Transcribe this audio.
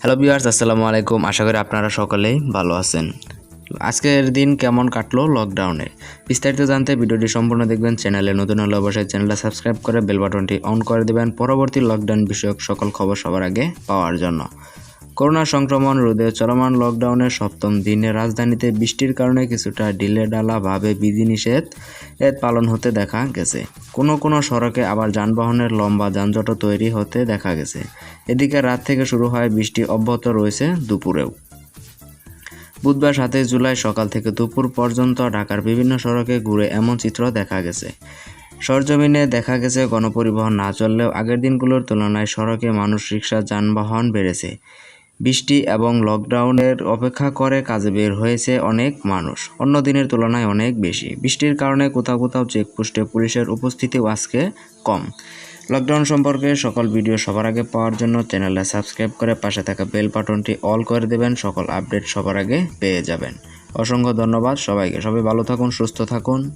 Hello বিয়ার্স আসসালামু আলাইকুম। আশা করি আপনারা সকলেই ভালো আছেন। আজকের দিন কেমন কাটলো লকডাউনে বিস্তারিত জানতে ভিডিওটি সম্পূর্ণ দেখবেন। চ্যানেলে নতুন হলে অবশ্যই চ্যানেলটা সাবস্ক্রাইব করে বেল বাটনটি অন করে দেবেন। পরবর্তী লকডাউন বিষয়ক সকল খবর সবার আগে পাওয়ার জন্য। করোনা সংক্রমণ রোধে চলমান লকডাউনের সপ্তম দিনে রাজধানীতে বৃষ্টির কারণে কিছুটা ঢিলেঢালাভাবে বিধিনিষেধ এর পালন হতে দেখা গেছে। কোনো কোনো সড়কে আবার যানবাহনের লম্বা যানজট তৈরি হতে দেখা গেছে। এদিকে রাত থেকে শুরু হয় বৃষ্টি অব্যাহত রয়েছে দুপুরেও। বুধবার সাতই জুলাই সকাল থেকে দুপুর পর্যন্ত ঢাকার বিভিন্ন সড়কে ঘুরে এমন চিত্র দেখা গেছে। সরজমিনে দেখা গেছে গণপরিবহন না চললেও আগের দিনগুলোর তুলনায় সড়কে মানুষ রিক্সা যানবাহন বেড়েছে। বৃষ্টি এবং লকডাউনের অপেক্ষা করে কাজে বের হয়েছে অনেক মানুষ। অন্য দিনের তুলনায় অনেক বেশি। বৃষ্টির কারণে কোথাও কোথাও চেকপোস্টে পুলিশের উপস্থিতিও আজকে কম। লকডাউন সম্পর্কে সকল ভিডিও সবার আগে পাওয়ার জন্য চ্যানেলটা সাবস্ক্রাইব করে পাশে থাকা বেল বাটনটি অল করে দেবেন। সকল আপডেট সবার আগে পেয়ে যাবেন। অসংখ্য ধন্যবাদ সবাইকে। সবাই ভালো থাকুন, সুস্থ থাকুন।